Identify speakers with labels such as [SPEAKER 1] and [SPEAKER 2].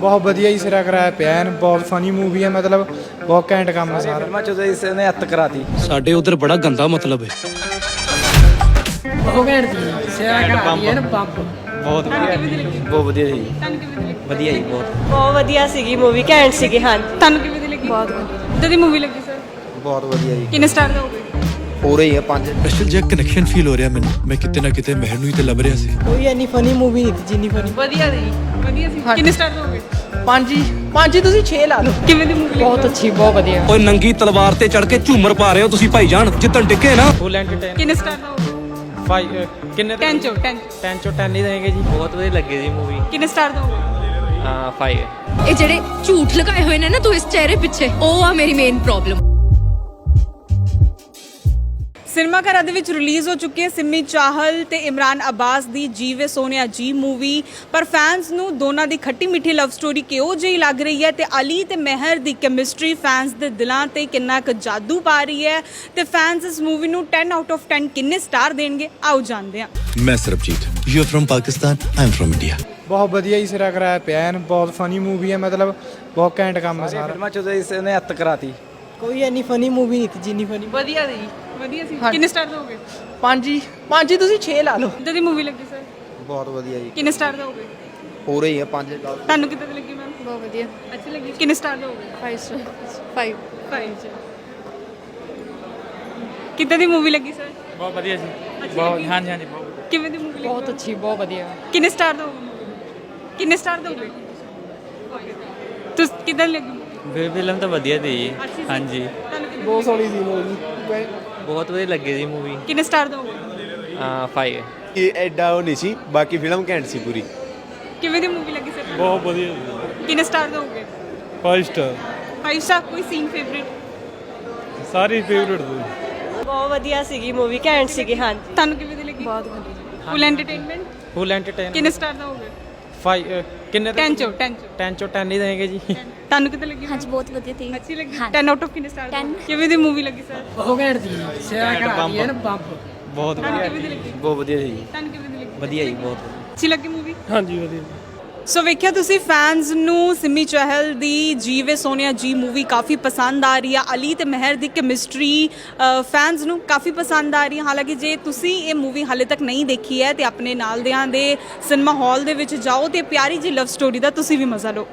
[SPEAKER 1] ਬਹੁਤ ਵਧੀਆ ਹੀ ਸਿਰਾ ਕਰਾਇਆ ਪਿਆ ਐਨ ਬਹੁਤ ਫਨੀ ਮੂਵੀ ਹੈ ਮਤਲਬ ਬਹੁਤ ਘੈਂਟ ਕੰਮ ਹੈ ਸਾਰਾ।
[SPEAKER 2] ਫਿਲਮਾਂ ਚ ਇਸ ਨੇ ਹੱਤ ਕਰਾਤੀ।
[SPEAKER 3] ਸਾਡੇ ਉਧਰ ਬੜਾ ਗੰਦਾ ਮਤਲਬ ਹੈ।
[SPEAKER 4] ਘੈਂਟ ਦੀ ਸਿਰਾ ਪੰਪ
[SPEAKER 2] ਬਹੁਤ ਵਧੀਆ ਬਹੁਤ ਵਧੀਆ ਜੀ। ਵਧੀਆ ਜੀ ਬਹੁਤ।
[SPEAKER 5] ਬਹੁਤ ਵਧੀਆ ਸੀਗੀ ਮੂਵੀ ਘੈਂਟ ਸੀਗੀ ਹਾਂ
[SPEAKER 6] ਤੁਹਾਨੂੰ ਕਿਵੇਂ ਦੀ ਲੱਗੀ? ਬਹੁਤ ਵਧੀਆ। ਜਦੋਂ ਮੂਵੀ ਲੱਗੀ ਸਰ
[SPEAKER 2] ਬਹੁਤ ਵਧੀਆ ਜੀ।
[SPEAKER 6] ਕਿੰਨੇ ਸਟਾਰ ਦੋਗੇ
[SPEAKER 2] ਹੀ ਆ ਪੰਜ।
[SPEAKER 3] ਸਪੈਸ਼ਲ ਜਿਹਾ ਕਨੈਕਸ਼ਨ ਫੀਲ ਹੋ ਰਿਹਾ ਮੈਨੂੰ ਮੈਂ ਕਿਤੇ ਨਾ ਕਿਤੇ ਮਹਿਰ ਨੂੰ ਹੀ ਤੇ ਲੱਭ ਰਿਹਾ ਸੀ।
[SPEAKER 4] ਕੋਈ ਐਨੀ ਫਨੀ ਮੂਵੀ ਨਹੀਂ ਜਿੰਨੀ ਫਨੀ
[SPEAKER 6] ਵਧੀਆ ਸੀ ਵਧੀਆ ਸੀ। ਕਿੰਨੇ ਸਟਾਰ ਦੋਗੇ
[SPEAKER 4] ਪੰਜ ਹੀ। ਪੰਜ ਹੀ ਤੁਸੀਂ 6 ਲਾ ਲਓ।
[SPEAKER 6] ਕਿਵੇਂ ਦੀ ਮੂਵੀ
[SPEAKER 4] ਬਹੁਤ ਅੱਛੀ ਬਹੁਤ ਵਧੀਆ।
[SPEAKER 3] ਓਏ ਨੰਗੀ ਤਲਵਾਰ ਤੇ ਚੜ ਕੇ ਝੂਮਰ ਪਾ ਰਹੇ ਹੋ ਤੁਸੀਂ ਭਾਈਜਾਨ ਜਿੱਤਣ ਟਿੱਕੇ ਨਾ।
[SPEAKER 2] ਫੁੱਲ ਐਂਟਰਟੇਨ
[SPEAKER 6] ਕਿੰਨੇ ਸਟਾਰ ਦੋਗੇ
[SPEAKER 2] 5 ਕਿੰਨੇ
[SPEAKER 6] 10 ਚੋਂ 10
[SPEAKER 2] 10 ਚੋਂ 10 ਹੀ ਦੇਣਗੇ ਜੀ। ਬਹੁਤ ਵਧੀਆ ਲੱਗੀ ਜੀ ਮੂਵੀ
[SPEAKER 6] ਕਿੰਨੇ ਸਟਾਰ ਦੋਗੇ
[SPEAKER 2] ਹਾਂ 5
[SPEAKER 7] ਇਹ ਜਿਹੜੇ ਝੂਠ ਲਗਾਏ ਹੋਏ ਨੇ ਨਾ ਤੂੰ ਇਸ ਚਿਹਰੇ ਪਿੱਛੇ ਉਹ ਆ ਮੇਰੀ ਮੇਨ ਪ੍ਰੋਬਲਮ
[SPEAKER 6] ਸਿਨੇਮਾ ਘਰਾਂ ਦੇ ਵਿੱਚ ਰਿਲੀਜ਼ ਹੋ ਚੁੱਕੀ ਹੈ ਸਿੰਮੀ ਚਾਹਲ ਤੇ ਇਮਰਾਨ ਅਬਾਸ ਦੀ ਜੀਵੇ ਸੋਨਿਆ ਜੀ ਮੂਵੀ। ਪਰ ਫੈਨਸ ਨੂੰ ਦੋਨਾਂ ਦੀ ਖੱਟੀ ਮਿੱਠੀ ਲਵ ਸਟੋਰੀ ਕਿਉਂ ਜਿਹੀ ਲੱਗ ਰਹੀ ਹੈ ਤੇ ਅਲੀ ਤੇ ਮਹਿਰ ਦੀ ਕੈਮਿਸਟਰੀ ਫੈਨਸ ਦੇ ਦਿਲਾਂ ਤੇ ਕਿੰਨਾ ਕੁ ਜਾਦੂ ਪਾ ਰਹੀ ਹੈ ਤੇ ਫੈਨਸ ਇਸ ਮੂਵੀ ਨੂੰ 10 ਆਊਟ ਆਫ 10 ਕਿੰਨੇ ਸਟਾਰ ਦੇਣਗੇ? ਆਓ ਜਾਣਦੇ ਹਾਂ।
[SPEAKER 3] ਮੈਂ Sarabjit you are from Pakistan I am from India
[SPEAKER 1] ਬਹੁਤ ਵਧੀਆ ਹੀ ਸਿਰਾ ਕਰਾਇਆ ਪਿਆ ਐਨ ਬਹੁਤ ਫਨੀ ਮੂਵੀ ਹੈ ਮਤਲਬ ਬਹੁਤ ਘੈਂਟ ਕੰਮ ਹੈ ਸਾਰਾ।
[SPEAKER 2] ਫਿਲਮਾਂ ਚ ਇਸ ਨੇ ਹੱਤ ਕਰਾਤੀ।
[SPEAKER 4] ਕੋਈ ਐਨੀ ਫਨੀ ਮੂਵੀ ਨਹੀਂ ਜਿੰਨੀ ਫਨੀ
[SPEAKER 6] ਵਧੀਆ ਸੀ ਵਧੀਆ ਸੀ। ਕਿੰਨੇ ਸਟਾਰ ਦੋਗੇ?
[SPEAKER 4] ਪੰਜ ਹੀ। ਪੰਜ ਹੀ ਤੁਸੀਂ 6 ਲਾ ਲਓ।
[SPEAKER 6] ਜਦੋਂ ਦੀ ਮੂਵੀ ਲੱਗੀ ਸਰ
[SPEAKER 2] ਬਹੁਤ ਵਧੀਆ ਜੀ।
[SPEAKER 6] ਕਿੰਨੇ ਸਟਾਰ ਦੋਗੇ?
[SPEAKER 2] ਪੂਰੇ ਹੀ ਆ ਪੰਜ
[SPEAKER 6] ਤੁਹਾਨੂੰ ਕਿੱਦਾਂ ਦੀ ਲੱਗੀ ਮੈਮ
[SPEAKER 7] ਬਹੁਤ ਵਧੀਆ।
[SPEAKER 6] ਅੱਛੀ ਲੱਗੀ। ਕਿੰਨੇ ਸਟਾਰ ਦੋਗੇ?
[SPEAKER 7] 5 ਸਟਾਰ 5
[SPEAKER 6] 5 ਕਿੱਦਾਂ ਦੀ ਮੂਵੀ ਲੱਗੀ ਸਰ
[SPEAKER 2] ਬਹੁਤ ਵਧੀਆ ਜੀ।
[SPEAKER 6] ਬਹੁਤ
[SPEAKER 2] ਹਾਂਜੀ ਹਾਂਜੀ ਬਹੁਤ
[SPEAKER 6] ਕਿਵੇਂ ਦੀ ਮੂਵੀ ਲੱਗੀ
[SPEAKER 4] ਬਹੁਤ ਅੱਛੀ ਬਹੁਤ ਵਧੀਆ।
[SPEAKER 6] ਕਿੰਨੇ ਸਟਾਰ ਦੋਗੇ? ਕਿੰਨੇ ਸਟਾਰ ਦੋਗੇ? ਤੁਸੀਂ ਕਿੱਦਾਂ ਲੱਗੀ
[SPEAKER 2] ਵੇ ਫਿਲਮ ਤਾਂ ਵਧੀਆ ਦੀ ਜੀ।
[SPEAKER 6] ਅੱਛੀ ਸੀ?
[SPEAKER 2] ਹਾਂਜੀ।
[SPEAKER 4] ਬਹੁਤ ਸੋਹਣੀ ਸੀ ਮੂਵੀ
[SPEAKER 2] ਬਹੁਤ ਵਧੀਆ ਲੱਗੀ ਜੀ ਮੂਵੀ
[SPEAKER 6] ਕਿੰਨੇ ਸਟਾਰ ਦੋਗੇ
[SPEAKER 2] ਹਾਂ 5
[SPEAKER 8] ਇਹ ਐਡਾ ਉਹ ਨਹੀਂ ਸੀ ਬਾਕੀ ਫਿਲਮ ਘੈਂਟ ਸੀ ਪੂਰੀ।
[SPEAKER 6] ਕਿਵੇਂ ਦੀ ਮੂਵੀ ਲੱਗੀ ਸਰ
[SPEAKER 9] ਬਹੁਤ ਵਧੀਆ
[SPEAKER 6] ਕਿੰਨੇ ਸਟਾਰ ਦੋਗੇ?
[SPEAKER 9] 5 ਸਟਾਰ
[SPEAKER 6] 5 ਸਟਾਰ ਕੋਈ ਸੀਨ ਫੇਵਰਿਟ
[SPEAKER 9] ਸਾਰੀ ਫੇਵਰਟ ਦੋ।
[SPEAKER 5] ਬਹੁਤ ਵਧੀਆ ਸੀਗੀ ਮੂਵੀ ਘੈਂਟ ਸੀਗੀ ਹਾਂ
[SPEAKER 6] ਤੁਹਾਨੂੰ ਕਿਵੇਂ ਦੀ ਲੱਗੀ? ਬਹੁਤ ਵਧੀਆ। ਫੁੱਲ ਐਂਟਰਟੇਨਮੈਂਟ
[SPEAKER 2] ਫੁੱਲ ਐਂਟਰਟੇਨ
[SPEAKER 6] ਕਿੰਨੇ ਸਟਾਰ ਦੋਗੇ?
[SPEAKER 2] 5 ਕਿੰਨੇ
[SPEAKER 6] 10 ਚੋਂ 10 ਚੋਂ।
[SPEAKER 2] 10 ਚੋਂ 10 ਹੀ ਦੇਣਗੇ ਜੀ।
[SPEAKER 6] ਤੁਹਾਨੂੰ ਕਿੱਦਾਂ ਲੱਗੀ
[SPEAKER 7] ਹਾਂਜੀ ਬਹੁਤ ਵਧੀਆ ਸੀ
[SPEAKER 6] ਅੱਛੀ ਲੱਗੀ।
[SPEAKER 7] ਹਾਂ।
[SPEAKER 6] 10 ਆਊਟ ਆਫ ਕਿੰਨੇ ਸਟਾਰ
[SPEAKER 7] 10
[SPEAKER 6] ਕਿਵੇਂ ਦੀ ਮੂਵੀ ਲੱਗੀ ਸਰ
[SPEAKER 4] ਉਹ ਘੈਂਟ ਦੀ ਸਿਰਾ ਕਰਾਦੀ ਹੈ ਨਾ ਪੰਪ
[SPEAKER 2] ਬਹੁਤ
[SPEAKER 6] ਦੀ ਲੱਗੀ?
[SPEAKER 2] ਬਹੁਤ ਵਧੀਆ ਜੀ।
[SPEAKER 6] ਤੁਹਾਨੂੰ ਕਿਵੇਂ ਦੀ ਲੱਗੀ?
[SPEAKER 2] ਵਧੀਆ ਜੀ ਬਹੁਤ
[SPEAKER 6] ਅੱਛੀ ਲੱਗੀ ਮੂਵੀ
[SPEAKER 9] ਹਾਂਜੀ ਵਧੀਆ।
[SPEAKER 6] ਸੋ ਵੇਖਿਆ ਤੁਸੀਂ ਫੈਨਸ ਨੂੰ ਸਿੰਮੀ ਚਹਿਲ ਦੀ ਜੀਵੇ ਸੋਨੀਆ ਜੀ ਮੂਵੀ ਕਾਫੀ ਪਸੰਦ ਆ ਰਹੀ ਆ। ਅਲੀ ਤੇ ਮਹਿਰ ਦੀ ਕੈਮਿਸਟਰੀ ਫੈਨਸ ਨੂੰ ਕਾਫੀ ਪਸੰਦ ਆ ਰਹੀ ਹੈ ਹਾਲਾਂਕਿ ਜੇ ਤੁਸੀਂ ਇਹ ਮੂਵੀ ਹਾਲੇ ਤੱਕ ਨਹੀਂ ਦੇਖੀ ਹੈ ਤੇ ਆਪਣੇ ਨਾਲ ਦਿਆਂ ਦੇ ਸਿਨੇਮਾ ਹਾਲ ਦੇ ਵਿੱਚ ਜਾਓ ਤੇ ਪਿਆਰੀ ਜੀ ਲਵ ਸਟੋਰੀ ਦਾ ਤੁਸੀਂ ਵੀ ਮਜ਼ਾ ਲਓ।